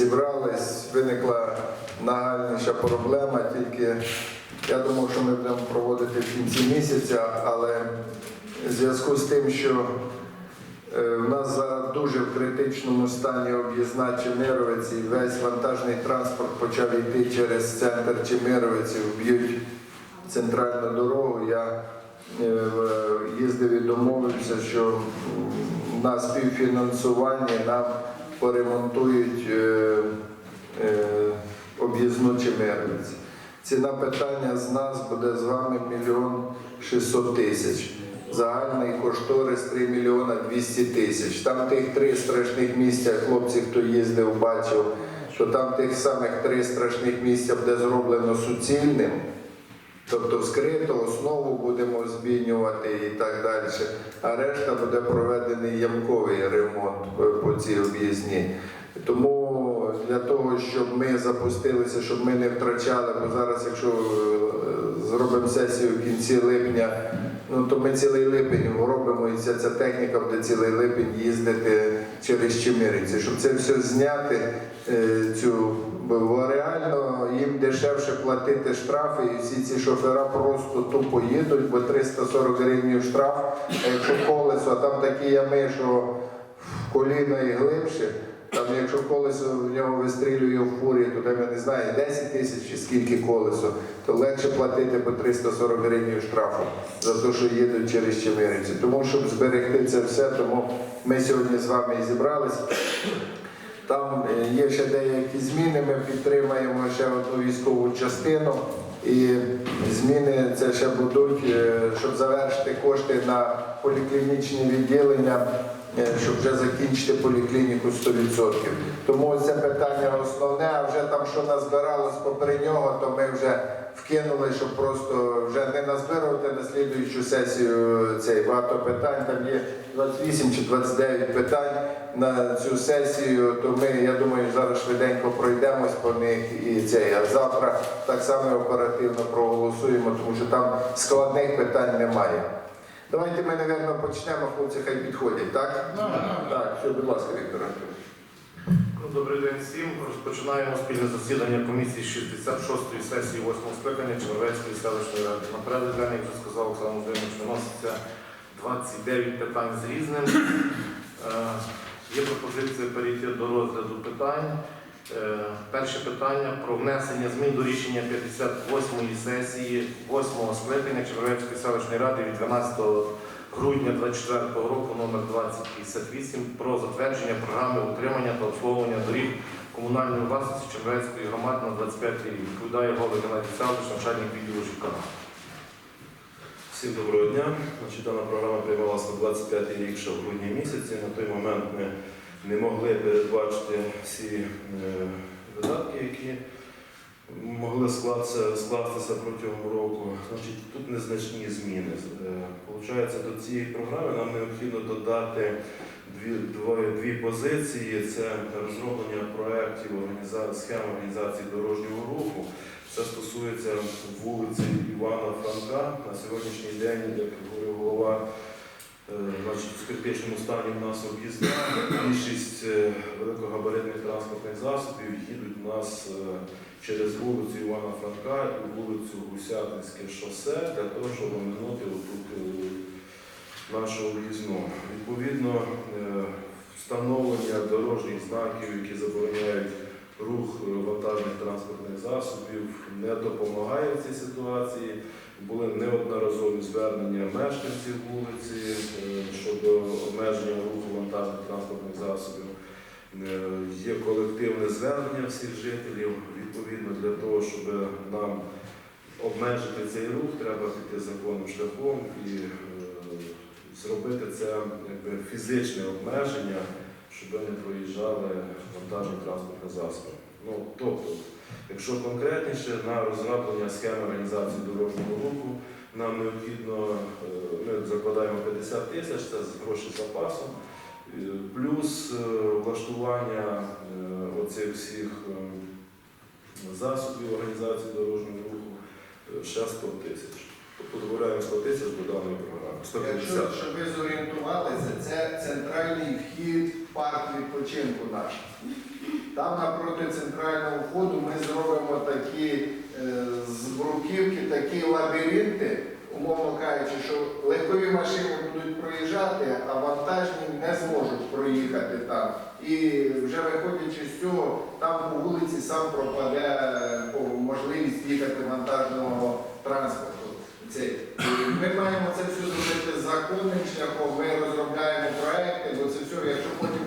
зібрались, виникла нагальніша проблема, тільки я думав, що ми будемо проводити в кінці місяця, але в зв'язку з тим, що е, в нас зараз дуже в критичному стані об'їзна Чемеровець і весь вантажний транспорт почав йти через центр Чемеровиці, б'ють центральну дорогу. Я е, їздив і домовився, що на співфінансуванні нам поремонтують е, е, об'їзну Чемеровець. Ціна питання з нас буде з вами мільйон 600 тисяч. Загальний кошторис 3 мільйона 200 тисяч. Там тих три страшних місця, хлопці, хто їздив, бачив, що там тих самих три страшних місця буде зроблено суцільним. Тобто вскрито, основу будемо змінювати і так далі. А решта буде проведений ямковий ремонт по- по цій об'їзні. Тому для того, щоб ми запустилися, щоб ми не втрачали, бо зараз, якщо е, зробимо сесію в кінці липня, ну то ми цілий липень робимо, і ця, ця техніка буде цілий липень їздити через Чемериці. Щоб це все зняти, е, цю бо реально їм дешевше платити штрафи, і всі ці шофера просто тупо їдуть, бо 340 гривень штраф, а якщо колесо, а там такі ями, що в коліно і глибше. Там, якщо колесо в нього вистрілює в фурі, то там я не знаю, 10 тисяч чи скільки колесо, то легше платити по 340 гривень штрафу за те, що їдуть через Чемерівці. Тому щоб зберегти це все, тому ми сьогодні з вами і зібрались. Там е, є ще деякі зміни. Ми підтримаємо ще одну військову частину. І зміни це ще будуть, е, щоб завершити кошти на поліклінічні відділення, е, щоб вже закінчити поліклініку 100%. Тому це питання основне, а вже там, що назбиралось попри нього, то ми вже вкинули, щоб просто вже не назбирувати на слідуючу сесію цей багато питань. Там є 28 чи 29 питань на цю сесію, то ми, я думаю, зараз швиденько пройдемось по них і цей, а завтра так само оперативно проголосуємо, тому що там складних питань немає. Давайте ми, напевно, почнемо, хлопці хай підходять, так? Так, все, будь ласка, Віктор Анатолійович. Добрий день всім. Розпочинаємо спільне засідання комісії 66-ї сесії 8-го скликання Червецької селищної ради. На порядок денний, як вже сказав Оксана Володимирович, виноситься 29 питань з різним. Е, Є пропозиція перейти до розгляду питань. Е, Перше питання про внесення змін до рішення 58-ї сесії 8-го скликання Червецької селищної ради від 12 грудня 2024 року номер 2058 про затвердження програми утримання та обслуговування доріг комунальної власності Червецької громади на 25 рік. Відповідає голова Геннадій Савич, начальник відділу ЖКХ. Всім доброго дня. Значить, дана програма приймалася на 25 рік ще в грудні місяці. На той момент ми не могли передбачити всі е, видатки, які могли скластися, скластися протягом року. Значить, тут незначні зміни. Е, Получається, до цієї програми нам необхідно додати дві, двоє- дві позиції. Це розроблення проєктів схем організації дорожнього руху. Це стосується вулиці Івана Франка. На сьогоднішній день, як говорив голова, критичному стані в нас об'їзда. Більшість е, великогабаритних транспортних засобів їдуть у нас е, через вулицю Івана Франка і вулицю Гусятинське шосе для того, щоб оминути отут е, нашу об'їзну. Відповідно, встановлення дорожніх знаків, які забороняють рух вантажних транспортних засобів не допомагає в цій ситуації. Були неодноразові звернення мешканців вулиці е, щодо обмеження руху вантажних транспортних засобів. Е, Є колективне звернення всіх жителів. Відповідно, для того, щоб нам обмежити цей рух, треба піти законним шляхом і е, зробити це якби, фізичне обмеження, щоб не проїжджали вантажні транспортні засоби. Ну, тобто, якщо конкретніше, на розроблення схеми організації дорожнього руху нам необхідно, е, ми закладаємо 50 тисяч, це гроші запасу, е, плюс е, влаштування оцих всіх засобів організації дорожнього руху ще 100 тисяч. Тобто 100 тисяч до даної програми. 150. Якщо щоб ви зорієнтувалися, це центральний вхід в парк відпочинку наш. Там напроти центрального входу ми зробимо такі е, з бруківки, такі лабіринти, умовно кажучи, що легкові машини будуть проїжджати, а вантажні не зможуть проїхати там. І вже виходячи з цього, там по вулиці сам пропаде е, можливість їхати вантажного транспорту. Ми маємо це все зробити законним шляхом, ми розробляємо проекти, бо це все, якщо потім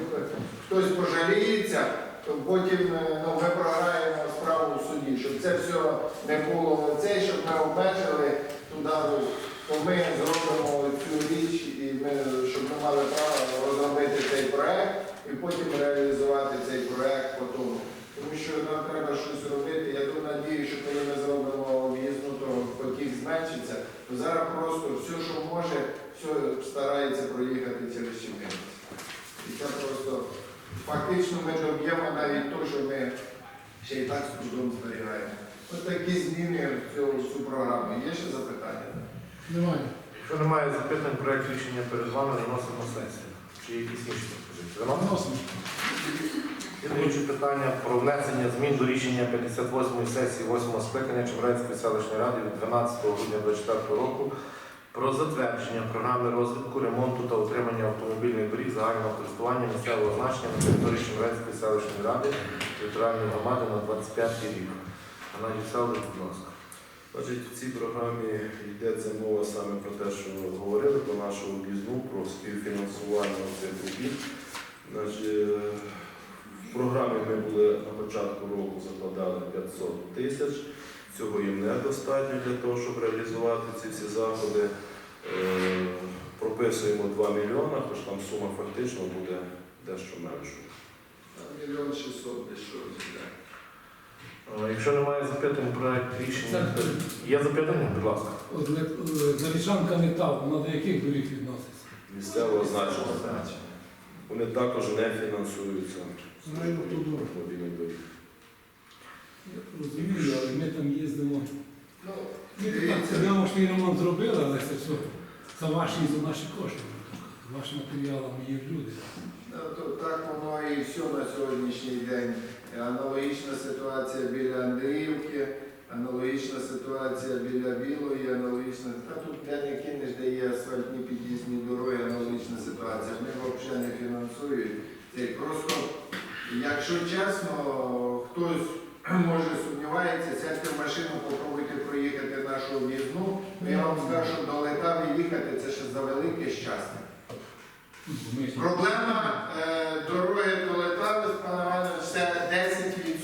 хтось пожаліється, то потім е, ну, ми програємо справу в суді, щоб це все не було це, щоб ми обмежили туди, то ми зробимо цю річ, і ми, щоб ми мали право розробити цей проект і потім реалізувати цей проект потім. Тому що нам треба щось робити. Я тут надію, що коли ми зробимо в'їзну, то потік зменшиться. То зараз просто все, що може, все старається проїхати через Чернівці. І це просто фактично ми доб'ємо навіть те, що ми ще й так з трудом зберігаємо. Ось такі зміни в цю, в цю програму. Є ще запитання? Немає. Якщо немає запитань, проект рішення перед вами виносимо на сесію. Чи якісь інші пропозиції? Виносимо? Слідуюче питання про внесення змін до рішення 58-ї сесії 8-го скликання Чемерецької селищної ради від 12 грудня 2024 року про затвердження програми розвитку, ремонту та утримання автомобільних доріг загального користування місцевого значення на території Чемерецької селищної ради територіальної громади на 25 рік. Геннадій Савлович, будь ласка. Значить, в цій програмі йдеться мова саме про те, що ви говорили, про нашу об'їзну, про співфінансування цих робіт. Е, в програмі ми були на початку року закладали 500 тисяч. Цього їм недостатньо для того, щоб реалізувати ці всі заходи. Е, Прописуємо 2 мільйони, тож там сума фактично буде дещо меншою. Мільйон шістсот десь щось. Е, Якщо немає запитань, проект рішення. Є запитання, будь ласка. Е, Зарічанка метал, вона до яких доріг відноситься? Місцевого значення. Вони також не фінансуються. Добре. Мобільних доріг. Я Розумію, але ми там їздимо. Ну, Ми там домашній ремонт зробили, але це все за ваші і за наші кошти. Ваші матеріали є люди. Ну, Так воно і все на сьогоднішній день. Аналогічна ситуація біля Андріївки, аналогічна ситуація біля Білої, аналогічна. Та тут де не кинеш, де є асфальтні під'їзні дороги, аналогічна ситуація. Вони взагалі не фінансують. Просто, якщо чесно, хтось може сумнівається, сядьте в машину, попробуйте проїхати нашу об'їзну. Ну, Я вам скажу, що до Летави їхати це ще за велике щастя. Проблема е, дороги до Летави, пане Іванович, це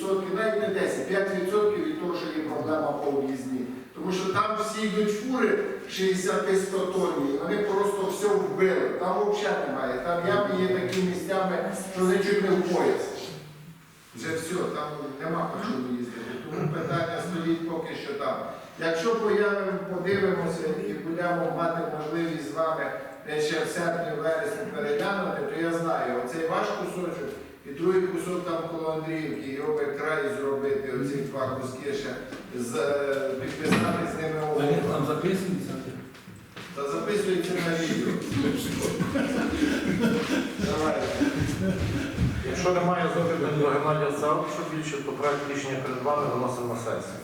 10%, навіть не 10, 5% від того, що є проблема по об'їзні. Тому що там всі йдуть фури 60-100 тонні, і вони просто все вбили. Там взагалі немає. Там ями є такі місцями, що вони чуть не в пояс. Вже все, там нема по чому їздити. Тому питання стоїть поки що там. Якщо появимо, подивимося і будемо мати можливість з вами ще в серпні, вересні переглянути, то я знаю, оцей ваш кусочок і другий кусок там коло Андріївки, його би край зробити, оці два куски ще, з, е, підписати з ними там угоду. записується? Та записується на відео. Давай. Якщо немає запитань до Геннадія Савчука більше, то проект рішення перед вами виносимо сесію.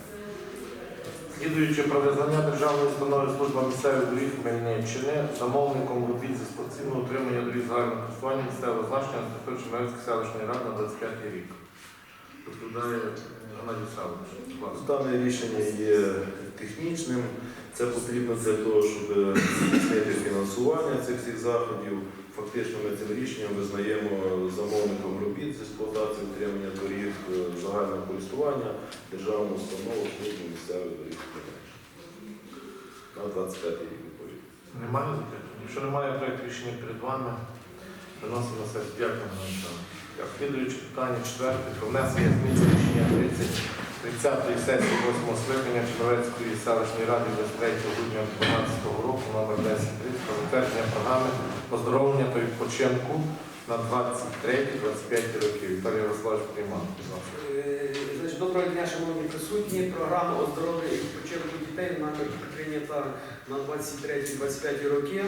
Слідуючи про визнання Державної установи служба місцевих доріг Хмельниччини замовником робіт зі спортивного утримання доріг загального користування місцевого значення на Чемерської селищної ради на 25 рік. Відповідає Геннадій ласка. Дане рішення є технічним. Це потрібно для того, щоб здійснити фінансування цих всіх заходів. Фактично ми цим рішенням визнаємо замовником робіт з експлуатації утримання доріг е, загального користування державну установу службу місцевих доріг на 25 рік відповідно. Немає запитань? Якщо немає проект рішення перед вами, виносимо на сесію. Дякую. Слідуюче питання четверте про внесення змін рішення 30 30-ї сесії 8 скликання Чемеrecької селищної ради 23 грудня 2012 року номер 10 про програми оздоровлення та відпочинку на 23-25 роки. Віталій Ярославович ласка. Е, доброго дня, шановні присутні. Програма оздоровлення і відпочинку дітей вона прийнята на 23-25 роки.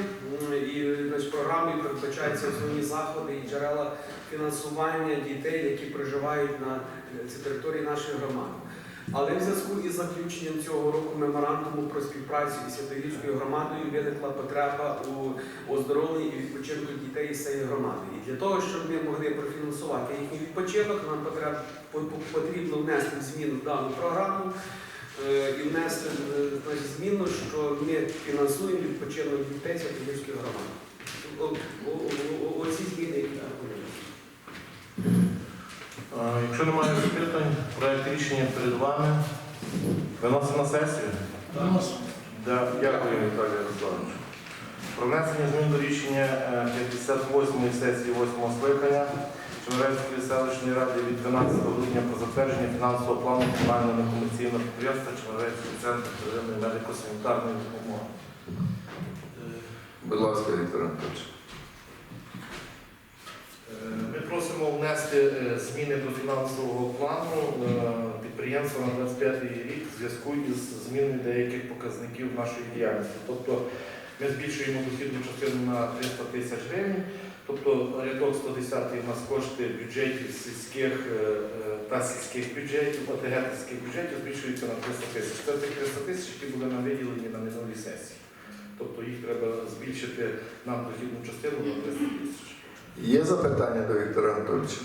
І програмою передбачаються основні заходи і джерела фінансування дітей, які проживають на е, території нашої громади. Але в зв'язку із заключенням цього року меморандуму про співпрацю із Святогірською громадою виникла потреба у оздоровленні і відпочинку дітей з цієї громади. І для того, щоб ми могли профінансувати їхній відпочинок, нам потрібно внести зміну в дану програму е, і внести е, значить, зміну, що ми фінансуємо відпочинок дітей Святогірської громади. Оці зміни, які пропонуємо. Е, Якщо немає запитань, проект рішення перед вами. Виносимо на сесію. Да, Дякую, Віталій Ярославович. Про внесення змін до рішення е, 58-ї сесії 8-го скликання Чемерецької селищної ради від 12 грудня про затвердження фінансового плану комунального некомерційного підприємства Чемерецький центр первинної медико-санітарної допомоги. Е, Будь ласка, Віктор Анатолійович. Е, Ми просимо внести е, зміни до фінансового плану е, підприємства на 25 рік в зв'язку із зміною деяких показників нашої діяльності. Тобто ми збільшуємо дохідну частину на 300 тисяч гривень, тобто рядок 110 у нас кошти бюджетів сільських е, та сільських бюджетів, ОТГ та сільських бюджетів збільшуються на 300 тисяч. Це тих 300 тисяч, які були нам виділені на минулій сесії. Тобто їх треба збільшити нам дохідну частину на 300 тисяч. Є запитання до Віктора Анатолійовича?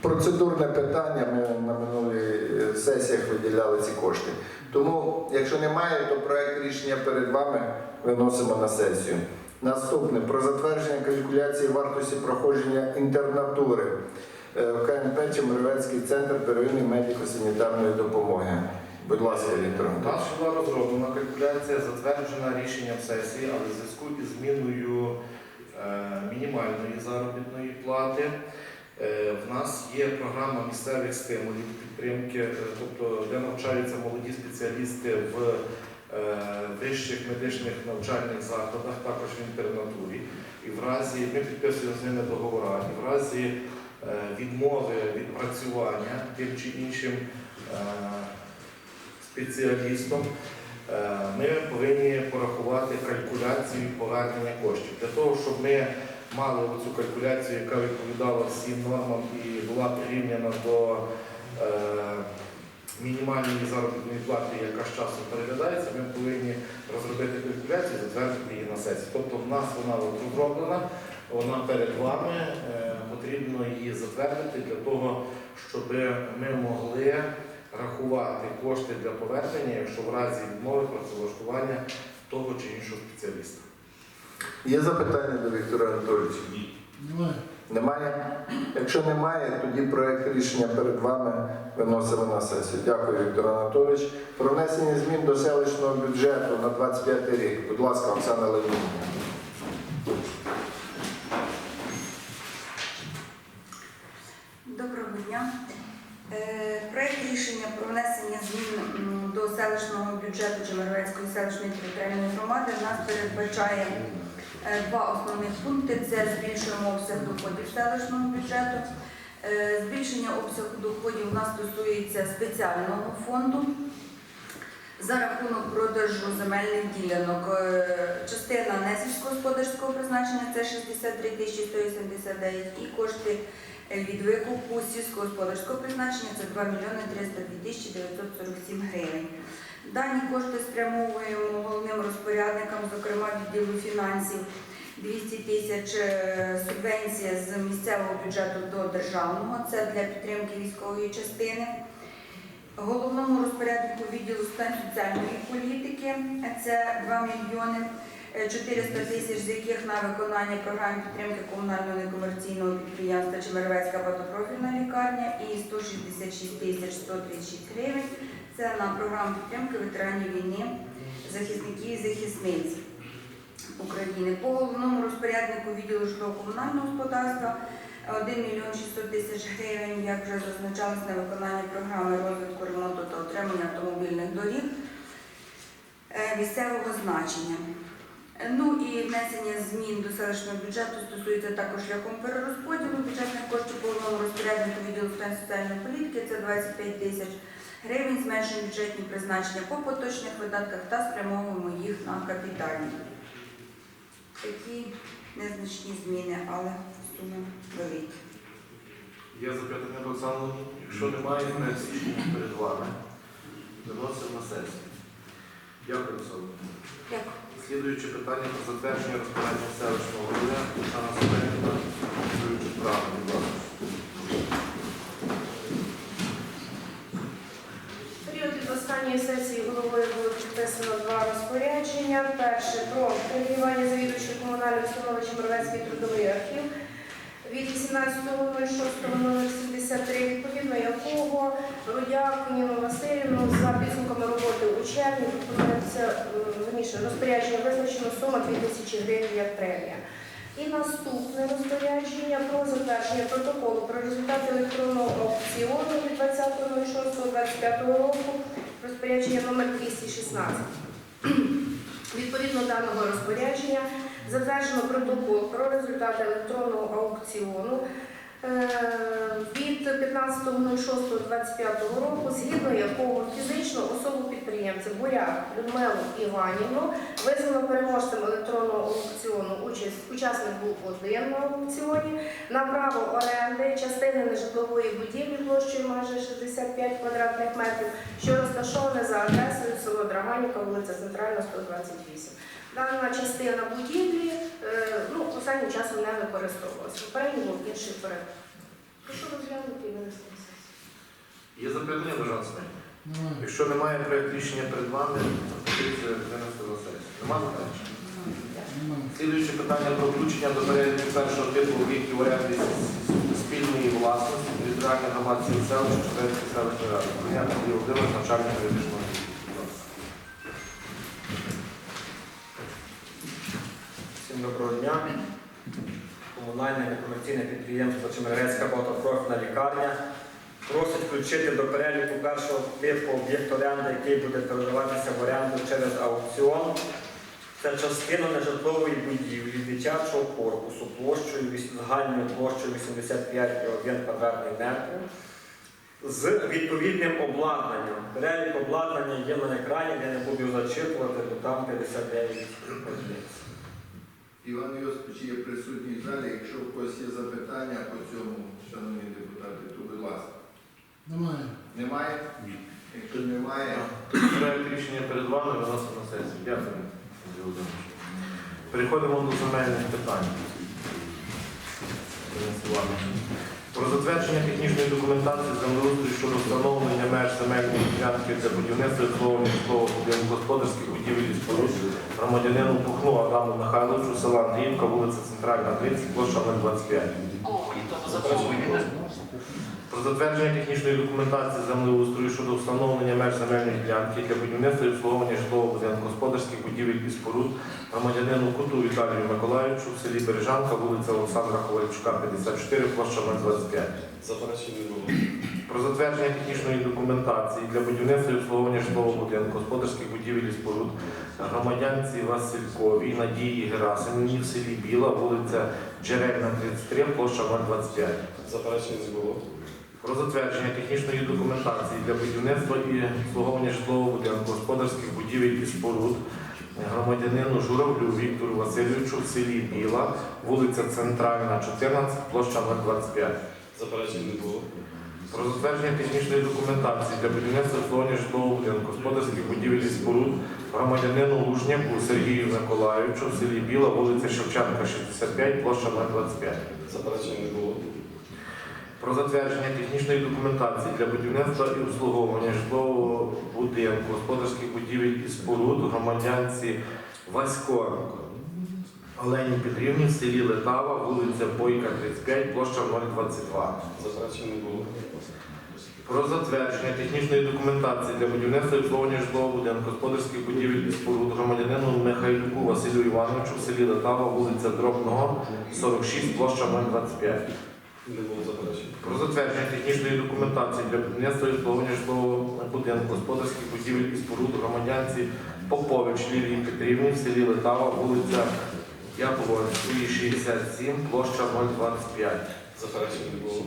Процедурне питання. Ми на минулій е, сесіях виділяли ці кошти. Тому, якщо немає, то проект рішення перед вами виносимо на сесію. Наступне про затвердження калькуляції вартості проходження інтернатури е, в КНП Чемеровецький центр первинної медико-санітарної допомоги. Будь ласка, Віктор нас була розроблена калькуляція, затверджена рішенням сесії, але в зв'язку із зміною мінімальної заробітної плати. е, В нас є програма місцевих стимулів підтримки, е, тобто де навчаються молоді спеціалісти в е, вищих медичних навчальних закладах, також в інтернатурі. І в разі ми підписуємо з ними договори, і в разі е, відмови від працювання тим чи іншим е, спеціалістом, е, ми повинні порахувати калькуляцію повернення коштів. Для того, щоб ми мали цю калькуляцію, яка відповідала всім нормам і була порівняна до е, мінімальної заробітної плати, яка з часом переглядається, ми повинні розробити калькуляцію затвердити її на сесії. Тобто в нас вона розроблена, вона перед вами, е, потрібно її затвердити для того, щоб ми могли рахувати кошти для повернення, якщо в разі відмови працевлаштування того чи іншого спеціаліста. Є запитання до Віктора Анатолійовича? Немає. Немає? Якщо немає, тоді проект рішення перед вами виносимо на сесію. Дякую, Віктор Анатолійович. Про внесення змін до селищного бюджету на 25 рік. Будь ласка, Оксана Леонідівна. Доброго дня. Е, Проект рішення про внесення змін м, до селищного бюджету Чемеровецької селищної територіальної громади нас передбачає е, два основних пункти. Це збільшуємо обсяг доходів селищного бюджету. Е, Збільшення обсягу доходів у нас стосується спеціального фонду. За рахунок продажу земельних ділянок е, частина не сільськогосподарського призначення це 63 тисячі 189 і кошти від викупу сільськогосподарського призначення це 2 мільйони 302 тисячі 947 гривень. Дані кошти спрямовуємо головним розпорядникам, зокрема відділу фінансів 200 тисяч е, субвенція з місцевого бюджету до державного, це для підтримки військової частини. Головному розпоряднику відділу питань соціальної політики це 2 мільйони е, 400 тисяч, з яких на виконання програми підтримки комунального некомерційного підприємства Чемервецька багатопрофільна лікарня і 166 тисяч 136 гривень. Це на програму підтримки ветеранів війни, захисників і захисниць України. По головному розпоряднику відділу житлово-комунального господарства 1 мільйон 600 тисяч гривень, як вже зазначалось на виконання програми розвитку ремонту та отримання автомобільних доріг е, місцевого значення. Ну і внесення змін до селищного бюджету стосується також шляхом перерозподілу бюджетних коштів по головному розпоряднику відділу соціальної політики. Це 25 тисяч гривень, зменшуємо бюджетні призначення по поточних видатках та спрямовуємо їх на капітальні. Такі незначні зміни, але суми великі. Є запитання до Оксану? Якщо немає, рішення перед вами. Виносимо на сесію. Дякую, Оксана. Дякую. Слідуюче питання про затвердження розпорядження селищного голови Оксана Семенівна, працюючи справи. Будь ласка. В період від останньої сесії головою було підписано два розпорядження. Перше про передавання завідувачів комунальної установи Чемеровецький трудовий архів від 18.06.073, відповідно якого Рудяк Ніну Васильівну за підсумками роботи у червні пропонується е, розпорядження визначено сума 2000 гривень як премія. І наступне розпорядження про затвердження протоколу про результати електронного аукціону від 20.06.25 року, розпорядження номер 216. Відповідно даного розпорядження затверджено протокол про результати електронного аукціону е, від 15.06.25 року, згідно якого фізичну особу підприємця Буряк Людмилу Іванівну визнано переможцем електронного аукціону. Участь, учасник був один на аукціоні на право оренди частини нежитлової будівлі площею майже 65 квадратних метрів, що розташоване за адресою село Драганівка, вулиця Центральна, 128. Дана частина будівлі е, ну, останнім часом не використовувалася. Попередньо був інший порядок. Прошу розглянути і винести. Є запитання? Немає. Якщо немає проект рішення перед вами, пропозиція винести на сесію. Нема заперечень? Слідуюче питання про включення до переліку першого типу об'єктів оренди спільної власності територіальної громадської селища Чуденської селищної ради. Прийняти Володимир, начальник юридичного. Всім доброго дня. Комунальне некомерційне підприємство Чемерецька багатопрофільна лікарня просить включити до переліку першого типу об'єкт оренди, який буде передаватися в оренду через аукціон. Це частина нежитлової будівлі дитячого корпусу площею загальною площею 85,1 квадратний метр з відповідним обладнанням. Перелік обладнання є на екрані, я не буду зачитувати, бо там 59 одиниць. Іван Йосипович є присутній в залі. Якщо у когось є запитання по цьому, шановні депутати, то будь ласка. Немає. Немає? Якщо немає, Проект рішення перед вами виносимо на сесію. Дякую, Андрій Володимирович. Переходимо до земельних питань. Про затвердження технічної документації землеустрою щодо встановлення меж земельної ділянки для будівництва житлового будинку господарських будівель і споруд громадянину Пухну Адаму Михайловичу, села Андріївка, вулиця Центральна, 30, площа 025. Про затвердження технічної документації землеустрою щодо встановлення меж земельної ділянки для будівництва і обслуговування житлового будинку господарських будівель і споруд громадянину Куту Віталію Миколаївичу в селі Бережанка, вулиця Олександра Ковальчука, 54, площа 025. Заперечень не було. Про затвердження технічної документації для будівництва і обслуговування житлового будинку господарських будівель і споруд громадянці Васильковій Надії Герасимівні в селі Біла, вулиця Джерельна, 33, площа 025. Заперечень не було. Про затвердження технічної документації для будівництва і обслуговування житлового будинку господарських будівель і споруд громадянину Журавлю Віктору Васильовичу в селі Біла, вулиця Центральна, 14, площа 025. Заперечень не було. Про затвердження технічної документації для будівництва обслуговування житлового будинку господарських будівель і споруд громадянину Лужняку Сергію Миколаївичу в селі Біла, вулиця Шевченка, 65, площа 025. Заперечень не було. Про затвердження технічної документації для будівництва і обслуговування житлового будинку, господарських будівель і споруд громадянці Васько Олені Петрівні в селі Летава, вулиця Бойка, 35, площа 022. Заперечень не було. Про затвердження технічної документації для будівництва і обслуговування житлового будинку, господарських будівель і споруд громадянину Михайлюку Василю Івановичу в селі Летава, вулиця Дробного, 46, площа 025. Не було заперечень. Про затвердження технічної документації для будівництва і обслуговування житлового будинку, господарських будівель і споруд громадянці Попович Лілії Петрівні в селі Летава, вулиця Якова 67, площа 025. Заперечень не було.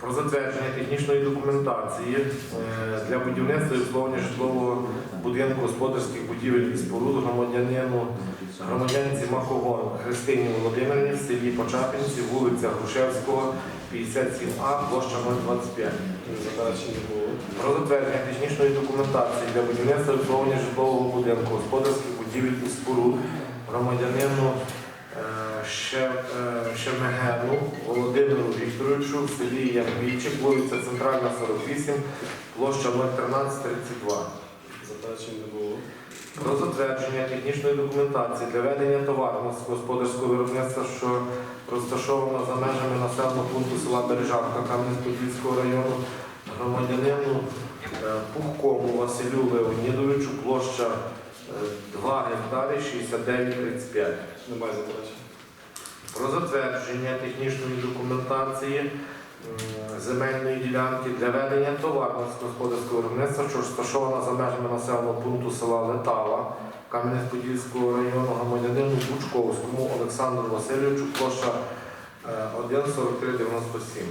Про затвердження технічної документації е, для будівництва і обслуговування житлового будинку господарських будівель і споруд громадянину громадянці Махогон Христині Володимирівні в селі Почапинці, вулиця Грушевського, 57А, площа 025. Заперечень. Про затвердження технічної документації для будівництва і обслуговування житлового будинку, господарських будівель і споруд громадянину е, е, Шемегену Володимиру Вікторовичу в селі Ямбійчик, вулиця Центральна, 48, площа 01332. Заперечень не було. Про затвердження технічної документації для ведення товарного господарського виробництва, що розташовано за межами населеного пункту села Бережанка Кам'янець-Подільського району, громадянину е, Пухкому Василю Леонідовичу, площа е, 2 гектари 6935. Немає заперечень. Про затвердження технічної документації земельної ділянки для ведення товарного господарського виробництва, що розташована за межами населеного пункту села Летава Кам'янець-Подільського району громадянину Бучковському Олександру Васильовичу, площа е, 1,4397.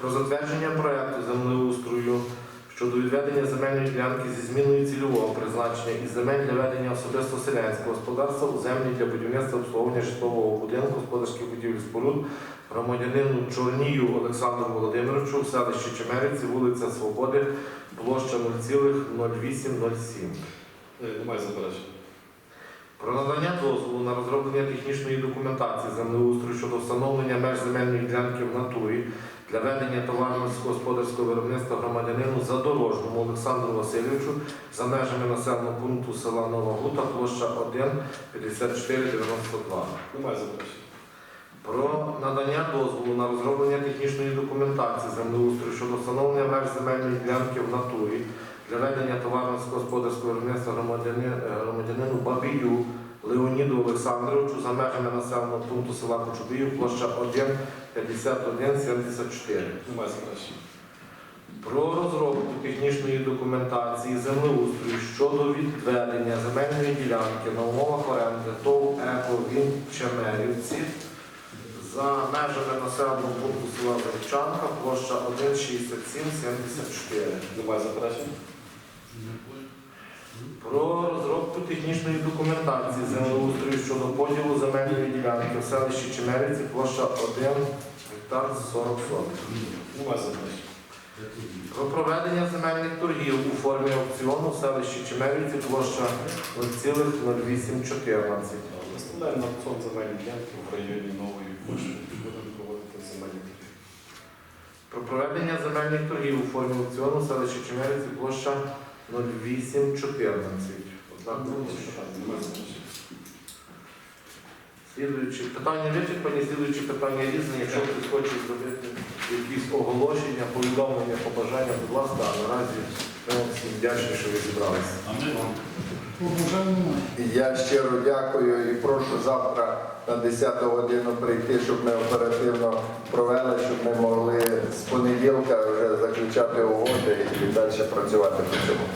Про затвердження проекту землеустрою щодо відведення земельної ділянки зі зміною цільового призначення із земель для ведення особисто селянського господарства у землі для будівництва обслуговування житлового будинку, господарських будівель споруд громадянину Чорнію Олександру Володимировичу в селищі Чемерівці, вулиця Свободи, площа 0,0807. Е, Немає заперечень. Про надання дозволу на розроблення технічної документації землеустрою щодо встановлення меж земельної ділянки в натурі для ведення товарно господарського виробництва громадянину Задорожному Олександру Васильовичу за межами населеного пункту села Нова Гута, площа 1 5492. Немає заперечень. Про надання дозволу на розроблення технічної документації землеустрою щодо встановлення меж земельної ділянки в натурі для ведення товарно господарського виробництва громадянину Бабію Леоніду Олександровичу за межами населеного пункту села Кочубіїв, площа 1 51 74. Про розробку технічної документації землеустрою щодо відведення земельної ділянки на умовах оренди ТОВ «Еко Він Чемерівці за межами населеного пункту села Верчанка, площа 16774. Немає заперечень. Про розробку технічної документації землеустрою щодо поділу земельної ділянки в селищі Чемерівці, площа 1 гектар 40 соток. Про проведення земельних торгів у формі аукціону в селищі Чемерівці площа 0,0814. Виставляємо аукціон земельні ділянки в районі Нової Пошти. Будемо проводити земельні торги. Про проведення земельних торгів у формі аукціону в селищі площа 0814. Однак заперечень. Слідуючі питання вичерпані, слідуючі питання різні. Якщо хтось хоче зробити якісь оголошення, повідомлення, побажання, будь ласка, а наразі ми вам всім вдячні, що ви зібралися. Побажань. Я щиро дякую і прошу завтра на 10 годину прийти, щоб ми оперативно провели, щоб ми могли з понеділка вже заключати угоди і далі працювати по цьому.